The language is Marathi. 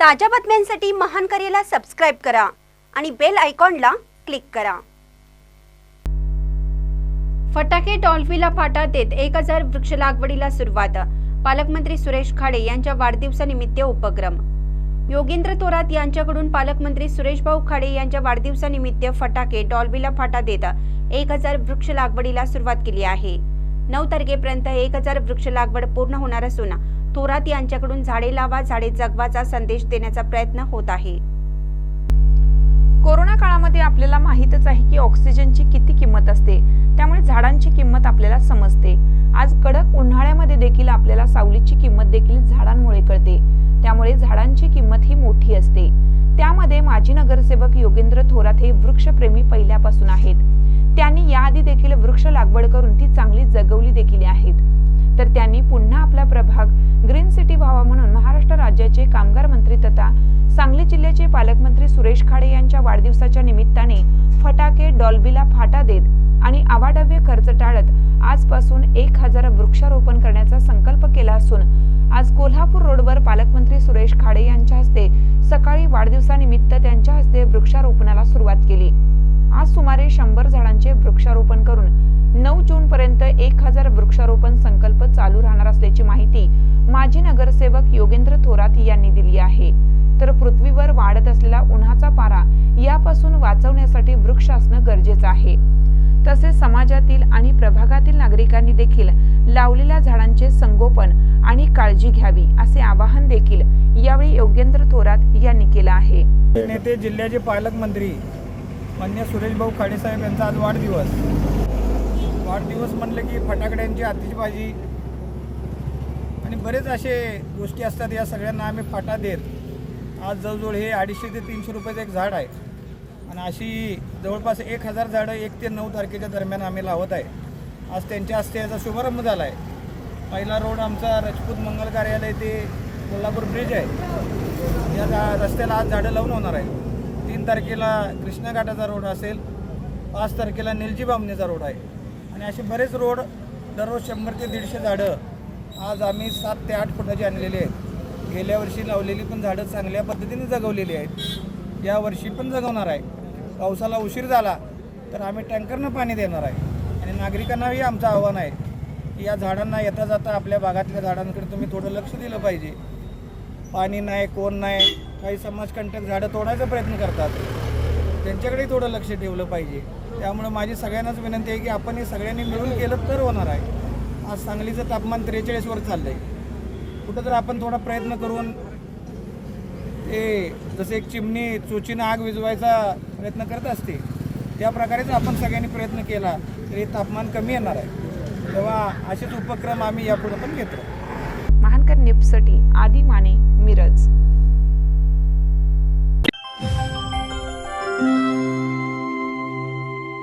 ताज्या बातम्यांसाठी महान करेला सबस्क्राईब करा आणि बेल आयकॉनला क्लिक करा. फटाके डॉल्फीला फाटा देत एक हजार वृक्ष लागवडीला सुरुवात. पालकमंत्री सुरेश खाडे यांच्या वाढदिवसानिमित्त उपक्रम. योगेंद्र थोरात यांच्याकडून पालकमंत्री सुरेशभाऊ खाडे यांच्या वाढदिवसानिमित्त फटाके डॉल्बीला फाटा देत एक हजार वृक्ष लागवडीला सुरुवात केली आहे. नऊ तारखेपर्यंत एक हजार वृक्ष लागवड पूर्ण होणार असून थोरात यांच्याकडून झाडे लावा झाडे जगवाचा संदेश देण्याचा प्रयत्न होत आहे. कोरोना काळामध्ये आपल्याला माहीतच आहे की ऑक्सिजनची किती किंमत असते. त्यामुळे झाडांची किंमत आपल्याला समजते. आज कडक उन्हाळ्यामध्ये देखील आपल्याला सावलीची किंमत देखील झाडांमुळे कळते. त्यामुळे झाडांची किंमत ही मोठी असते. त्यामध्ये माजी नगरसेवक योगेंद्र थोरात हे वृक्षप्रेमी पहिल्यापासून आहेत. त्यांनी याआधी देखील वृक्ष लागवड करून ती चांगली जगवली देखील आहेत. तर त्यांनी विभाग ग्रीन सिटी व्हावा म्हणून महाराष्ट्र राज्याचे कामगार मंत्री तथा सांगली जिल्ह्याचे पालकमंत्री सुरेश खाडे यांच्या वाढदिवसाच्या निमित्ताने फटाके डॉल्बीला फाटा देत आणि आवाडव्य खर्च टाळत आजपासून एक हजार वृक्षारोपण करण्याचा संकल्प केला असून आज कोल्हापूर रोडवर पालकमंत्री सुरेश खाडे यांच्या हस्ते सकाळी वाढदिवसानिमित्त त्यांच्या हस्ते वृक्षारोपणाला सुरुवात केली. आज सुमारे शंभर झाडांचे वृक्षारोपण करून नऊ जून पर्यंत एक हजार वृक्षारोपण संकल्प चालू राहणार असल्याची माहिती माजी नगरसेवक योगेंद्र थोरात यांनी दिली आहे. तर पृथ्वीवर वाढत असलेला उन्हाचा पारा यापासून वाचवण्यासाठी वृक्ष असणं गरजेचं आहे. तसेच समाजातील आणि प्रभागातील नागरिकांनी देखील लावलेल्या झाडांचे संगोपन आणि काळजी घ्यावी असे आवाहन देखील यावेळी योगेंद्र थोरात यांनी केलं आहे. नेते जिल्ह्याचे पालकमंत्री मान्य सुरेशभाऊ खाडेसाहेब यांचा आज वाढदिवस. वाढदिवस म्हणलं की फटाकड्यांची आतिषबाजी आणि बरेच असे गोष्टी असतात या सगळ्यांना आम्ही फाटा देत. आज जवळजवळ हे अडीचशे ते तीनशे रुपयाचं एक झाड आहे. आणि अशी जवळपास एक हजार झाडं एक ते नऊ तारखेच्या दरम्यान आम्ही लावत आहे. आज त्यांच्या हस्ते याचा शुभारंभ झाला आहे पहिला रोड आमचा राजपूत मंगल कार्यालय ते कोल्हापूर ब्रिज आहे. या जा- रस्त्याला आज झाडं लावून होणार आहे तीन तारखेला कृष्णा घाटाचा रोड असेल पाच तारखेला निलजी बामणीचा रोड आहे. आणि असे बरेच रोड दररोज शंभर ते दीडशे झाडं आज आम्ही सात ते आठ फुटाची आणलेली आहेत. गेल्या वर्षी लावलेली पण झाडं चांगल्या पद्धतीने जगवलेली आहेत. या वर्षी पण जगवणार आहे. पावसाला उशीर झाला तर आम्ही टँकरनं पाणी देणार आहे. आणि नागरिकांनाही आमचं आव्हान आहे की या झाडांना येता जाता आपल्या भागातल्या झाडांकडे तुम्ही थोडं लक्ष दिलं पाहिजे. पाणी नाही कोण नाही काही समाजकंटक झाडं तोडायचा प्रयत्न करतात. त्यांच्याकडेही थोडं लक्ष ठेवलं पाहिजे. त्यामुळे माझी सगळ्यांनाच विनंती आहे की आपण हे सगळ्यांनी मिळून केलं तर होणार आहे. आज सांगलीचं तापमान त्रेचाळीसवर चाललं आहे कुठं तर आपण थोडा प्रयत्न करून ते जसे एक चिमणी चोचीनं आग विझवायचा प्रयत्न करत असते त्या प्रकारेच आपण सगळ्यांनी प्रयत्न केला तरी तापमान कमी येणार आहे. तेव्हा असेच उपक्रम आम्ही यापुढे पण घेतो. महानकर निपसटी आदी माने मिरज.